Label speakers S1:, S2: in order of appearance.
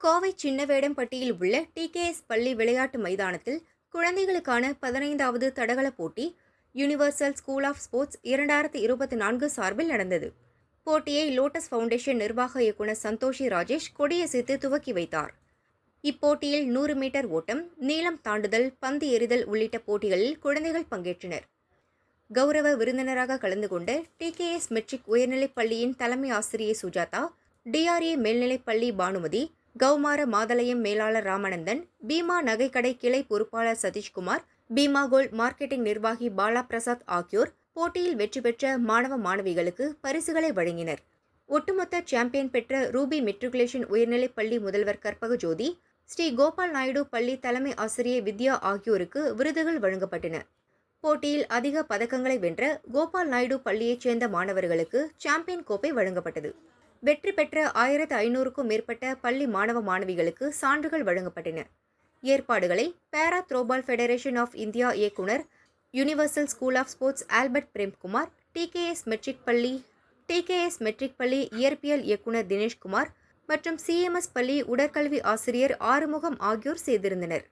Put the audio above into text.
S1: கோவை சின்னவேடம்பட்டியில் உள்ள டிகேஎஸ் பள்ளி விளையாட்டு மைதானத்தில் குழந்தைகளுக்கான பதினைந்தாவது தடகள போட்டி யூனிவர்சல் ஸ்கூல் ஆஃப் ஸ்போர்ட்ஸ் இரண்டாயிரத்தி இருபத்தி நான்கு சார்பில் நடந்தது. போட்டியை லோட்டஸ் ஃபவுண்டேஷன் நிர்வாக இயக்குனர் சந்தோஷி ராஜேஷ் கொடியசைத்து துவக்கி வைத்தார். இப்போட்டியில் நூறு மீட்டர் ஓட்டம் நீளம் தாண்டுதல் பந்து எறிதல் உள்ளிட்ட போட்டிகளில் குழந்தைகள் பங்கேற்றனர். கௌரவ விருந்தினராக கலந்து கொண்ட டிகேஎஸ் மெட்ரிக் உயர்நிலைப் பள்ளியின் தலைமை ஆசிரியை சுஜாதா டிஆர்ஏ மேல்நிலைப் பள்ளி பானுமதி கௌமார மாதளையம் மேலாளர் ராமநந்தன் பீமா நகைக்கடை கிளை பொறுப்பாளர் சதீஷ்குமார் பீமா கோல்ட் மார்க்கெட்டிங் நிர்வாகி பாலா பிரசாத் ஆகியோர் போட்டியில் வெற்றி பெற்ற மாணவ மாணவிகளுக்கு பரிசுகளை வழங்கினர். ஒட்டுமொத்த சாம்பியன் பெற்ற ரூபி மெட்ரிகுலேஷன் உயர்நிலைப் பள்ளி முதல்வர் கற்பக ஜோதி ஸ்ரீ கோபால் நாயுடு பள்ளி தலைமை ஆசிரியர் வித்யா ஆகியோருக்கு விருதுகள் வழங்கப்பட்டன. போட்டியில் அதிக பதக்கங்களை வென்ற கோபால் நாயுடு பள்ளியைச் சேர்ந்த மாணவர்களுக்கு சாம்பியன் கோப்பை வழங்கப்பட்டது. வெற்றி பெற்ற ஆயிரத்து ஐநூறுக்கும் மேற்பட்ட பள்ளி மாணவ மாணவிகளுக்கு சான்றுகள் வழங்கப்பட்டன. ஏற்பாடுகளை பேரா த்ரோபால் ஃபெடரேஷன் ஆஃப் இந்தியா இயக்குனர் universal school of sports Albert Premkumar TKS matric பள்ளி டிகேஎஸ் மெட்ரிக் பள்ளி இயற்பியல் இயக்குனர் தினேஷ்குமார் மற்றும் சிஎம்எஸ் பள்ளி உடற்கல்வி ஆசிரியர் ஆறுமுகம் ஆகியோர் செய்திருந்தனர்